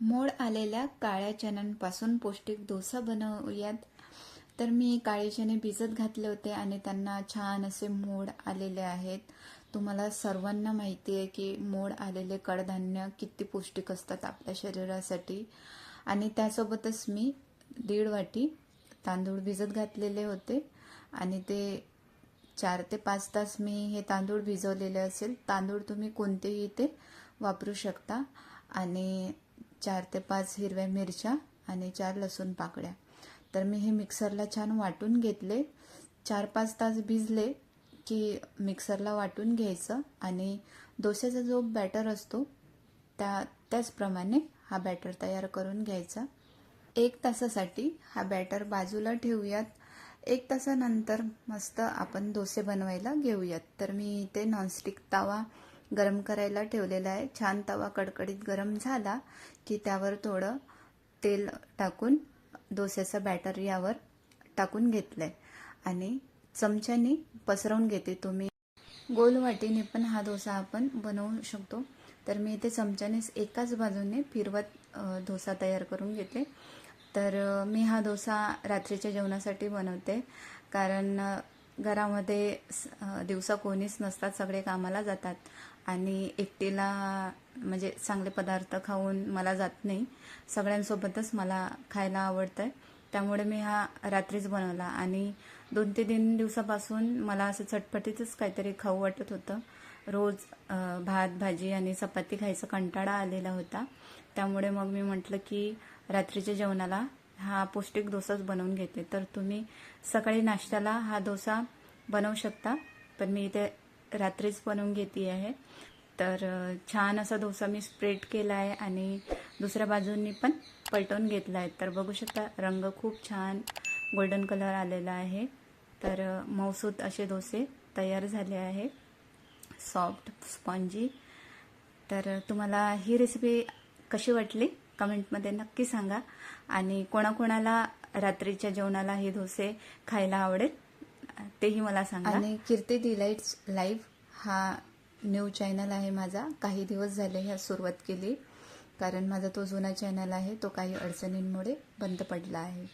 मोड आलेल्या काळ्या चण्यांपासून पौष्टिक डोसा बनवूयात. तर मी काळे चणे भिजत घातले होते आणि त्यांना छान असे मोड आलेले आहेत. तुम्हाला सर्वांना माहिती आहे की मोड आलेले कडधान्य किती पौष्टिक असतात आपल्या शरीरासाठी. आणि त्यासोबतच मी दीड वाटी तांदूळ भिजत घातलेले होते. आणि ते चार ते पाच तास मी हे तांदूळ भिजवलेले असेल. तांदूळ तुम्ही कोणतेही ते वापरू शकता. आणि चार ते पाच हिरव्या मिरच्या आणि चार लसूण पाकळ्या. तर मी हे मिक्सरला छान वाटून घेतले. चार पाच तास भिजले की मिक्सरला वाटून घ्यायचं आणि डोस्याचा जो बॅटर असतो त्या त्याचप्रमाणे हा बॅटर तयार करून घ्यायचा. एक तासासाठी हा बॅटर बाजूला ठेवूयात. एक तासानंतर मस्त आपण डोसे बनवायला घेऊयात. तर मी इथे नॉनस्टिक तवा गरम करायला ठेवलेला आहे. छान तवा कडकडीत गरम झाला की त्यावर थोडं तेल टाकून डोस्याचं बॅटर यावर टाकून घेतलंय. आणि चमच्यानी पसरवून घेते तुम्ही. गोल वाटीने पण हा डोसा आपण बनवू शकतो. तर मी इथे चमच्यानेच एकाच बाजूने फिरवत डोसा तयार करून घेते. तर मी हा डोसा रात्रीच्या जेवणासाठी बनवते. कारण घरामध्ये स- दिवसा कोणीच नसतात सगळे कामाला जातात. आणि एकटीला म्हणजे चांगले पदार्थ खाऊन मला जात नाही. सगळ्यांसोबतच मला खायला आवडतं आहे त्यामुळे मी हा रात्रीच बनवला. आणि दोन ते तीन दिवसापासून मला असं चटपटीतच काहीतरी खाऊ वाटत होतं. रोज भात भाजी आणि चपाती खायचा कंटाळा आलेला होता. त्यामुळे मग मी म्हटलं की रात्रीच्या जेवणाला हा पौष्टिक डोसाच बनवून घेते. तर तुम्ही सकाळी नाश्त्याला हा डोसा बनवू शकता. पण मी इथे रात्रीच बनवून घेते आहे. तर छान असा डोसा मी स्प्रेड केला आहे आणि दुसऱ्या बाजूंनी पण पलटवून घेतला आहे. तर बघू शकता रंग खूप छान गोल्डन कलर आलेला आहे. तर अ, असे डोसे तयार झाले आहे. सॉफ्ट स्पॉन्जी तर तुम्हाला ही रेसिपी कशी वाटली? कमेंटमध्ये नक्की सांगा. आणि कोणाकोणाला रात्रीच्या जेवणाला हे डोसे खायला आवडेल तेही मला सांगा. आणि कीर्ती डिलाइट्स लाईव्ह हा न्यू चॅनल आहे माझा. काही दिवस झाले ह्या सुरुवात केली कारण माझा तो जुना चॅनल आहे तो काही अडचणींमुळे बंद पडला आहे.